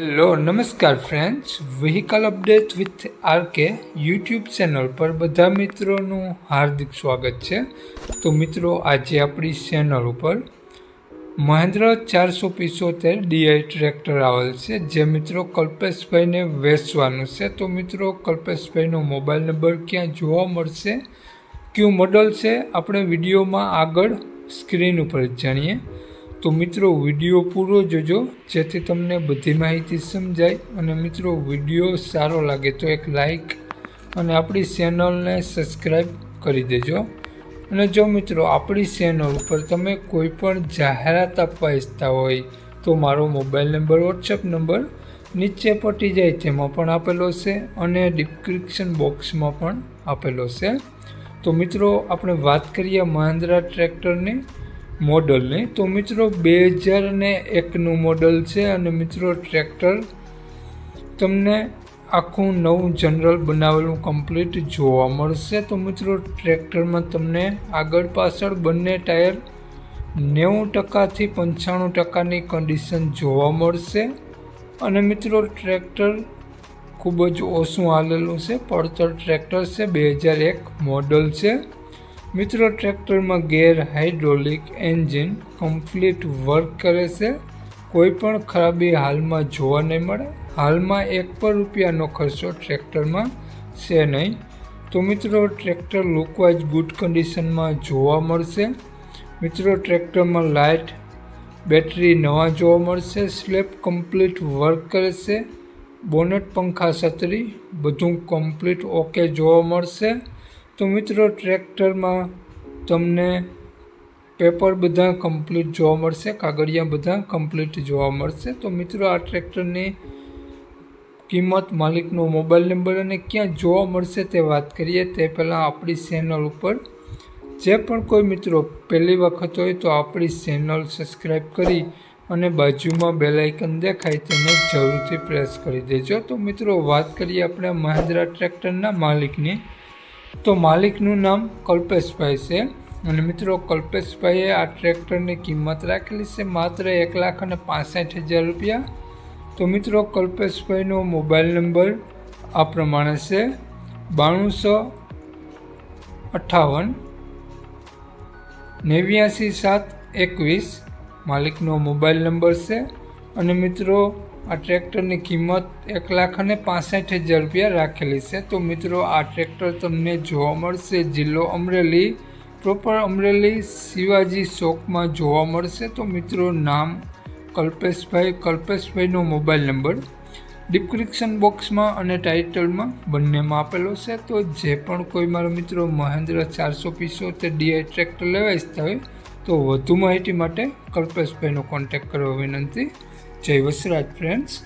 Hello, નમસ્કાર friends vehicle update with RK YouTube channel પર બધા મિત્રોનું હાર્દિક સ્વાગત છે. તો મિત્રો, આજે આપણી ચેનલ ઉપર મહેન્દ્ર ચારસો પિસોતેર ડીઆઈ ટ્રેક્ટર આવેલ છે, જે મિત્રો કલ્પેશભાઈને વેચવાનું છે. તો મિત્રો, કલ્પેશભાઈનો મોબાઈલ નંબર ક્યાં જોવા મળશે? કયું મોડલ છે? આપણે વિડીયોમાં આગળ સ્ક્રીન ઉપર જાણીએ. તો મિત્રો, વીડિયો પૂરો જોજો. જેથી તમને બધી માહિતી સમજાય અને મિત્રો, વીડિયો સારો લાગે તો એક લાઈક અને આપણી ચેનલને સબસ્ક્રાઈબ કરી દેજો. અને જો મિત્રો, આપણી ચેનલ ઉપર તમે કોઈ પણ જાહેરાત આપવા ઈચ્છતા હોય, તો મારો મોબાઈલ નંબર વોટ્સએપ નંબર નીચે પટી જાય તેમાં પણ આપેલો છે અને ડિસ્ક્રિપ્શન બોક્સમાં પણ આપેલો છે. તો મિત્રો, આપણે વાત કરીએ મહિન્દ્રા ટ્રેક્ટરની. મોડલની. તો મિત્રો બે હજાર ને એકનું મોડલ છે અને મિત્રો, ટ્રેક્ટર તમને આખું નવું જનરલ બનાવેલું કમ્પ્લીટ જોવા મળશે. તો મિત્રો, ટ્રેક્ટરમાં તમને આગળ પાછળ બંને ટાયર નેવું ટકાથી પંચાણું ટકાની કન્ડિશન જોવા મળશે. અને મિત્રો, ટ્રેક્ટર ખૂબ જ ઓછું હાલેલું છે. પડતર ટ્રેક્ટર છે બે હજાર એક મોડલ છે. મિત્રો, ટ્રેક્ટરમાં gear hydraulic engine complete work કરે છે. કોઈ પણ ખરાબી હાલમાં જોવા નહીં મળે. હાલમાં એક પર રૂપિયાનો ખર્ચો ટ્રેક્ટરમાં છે નહીં. તો મિત્રો, ટ્રેક્ટર લુકવાઇઝ ગુડ કન્ડિશનમાં જોવા મળશે. મિત્રો, ટ્રેક્ટરમાં લાઇટ, બેટરી નવા જોવા મળશે. સ્લેબ કમ્પ્લીટ વર્ક કરે છે. બોનેટ, પંખા, છત્રી બધું કમ્પ્લીટ ઓકે જોવા મળશે. તો મિત્રો, ટ્રેક્ટરમાં તમને પેપર બધા કમ્પ્લીટ જોવા મળશે, કાગળિયા બધા કમ્પ્લીટ જોવા મળશે. તો મિત્રો, આ ટ્રેક્ટરની કિંમત, માલિકનો મોબાઈલ નંબર અને ક્યાં જોવા મળશે તે વાત કરીએ. તે પહેલાં આપણી ચેનલ ઉપર જે પણ કોઈ મિત્રો પહેલી વખત હોય તો આપણી ચેનલ સબસ્ક્રાઈબ કરી અને બાજુમાં બેલાઇકન દેખાય તેને જરૂરથી પ્રેસ કરી દેજો. તો મિત્રો, વાત કરીએ આપણે મહિન્દ્રા ટ્રેક્ટરના માલિકની. તો માલિકનું નામ કલ્પેશભાઈ છે અને મિત્રો કલ્પેશભાઈએ આ ટ્રેક્ટરની કિંમત રાખેલી છે માત્ર એક લાખ અને પાસઠ હજાર રૂપિયા. તો મિત્રો કલ્પેશભાઈનો મોબાઈલ નંબર આ પ્રમાણે છે બાણુંસો અઠ્ઠાવન નેવ્યાસી સાત એકવીસ. માલિકનો મોબાઈલ નંબર છે અને મિત્રો આ ટ્રેક્ટરની કિંમત એક લાખ અને પાસઠ હજાર રૂપિયા રાખેલી છે. તો મિત્રો, આ ટ્રેક્ટર તમને જોવા મળશે. જિલ્લો અમરેલી, પ્રોપર અમરેલી, શિવાજી ચોકમાં જોવા મળશે. તો મિત્રો, નામ કલ્પેશભાઈ. કલ્પેશભાઈનો મોબાઈલ નંબર ડિસ્ક્રિપ્શન બોક્સમાં અને ટાઇટલમાં બંનેમાં આપેલો છે. તો જે પણ કોઈ મારા મિત્રો મહેન્દ્ર ચારસો પીસો તે ડીઆઈ ટ્રેક્ટર લેવા ઈચ્છતા હોય, તો વધુ માહિતી માટે કલ્પેશભાઈનો કોન્ટેક્ટ કરવા વિનંતી. જય વસરાજ ફ્રેન્ડ્સ